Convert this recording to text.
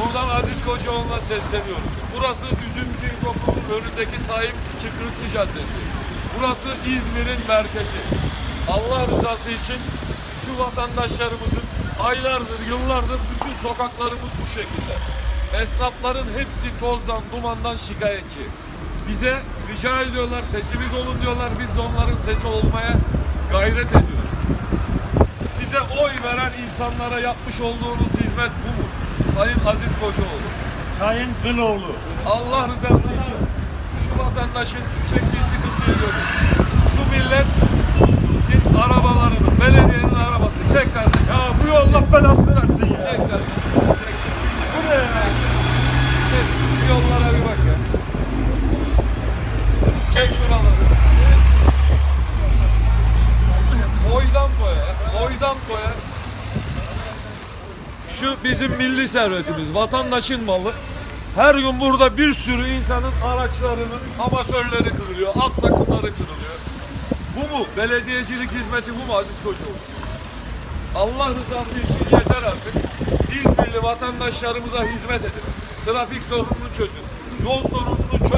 Buradan Aziz Kocaoğlu'na sesleniyoruz. Burası Üzümcü İlkokulu'nun önündeki sahip Çıkrıkçı Caddesi. Burası İzmir'in merkezi. Allah rızası için şu vatandaşlarımızın aylardır, yıllardır bütün sokaklarımız bu şekilde. Esnafların hepsi tozdan, dumandan şikayetçi. Bize rica ediyorlar, sesimiz olun diyorlar. Biz de onların sesi olmaya gayret ediyoruz. Size oy veren insanlara yapmış olduğunuz hizmet bu mu? Sayın Aziz Kocaoğlu. Sayın Kıloğlu. Allah rızası için şu vatandaşın şu çektiği sıkıntıyı görün. Şu millet arabalarını, belediyenin arabası. Çek kardeşim. Ya bu Allah belasını versin ya. Çek kardeşim. Çek. Bu ne ya? Şu yollara bir bak ya. Boydan boya. Şu bizim milli servetimiz, vatandaşın malı. Her gün burada bir sürü insanın araçlarının amasörleri kırılıyor, alt takımları kırılıyor. Bu mu? Belediyecilik hizmeti bu mu Aziz Kocaoğlu? Allah rızası için yeter artık. İzmirli vatandaşlarımıza hizmet edin. Trafik sorununu çözün. Yol sorununu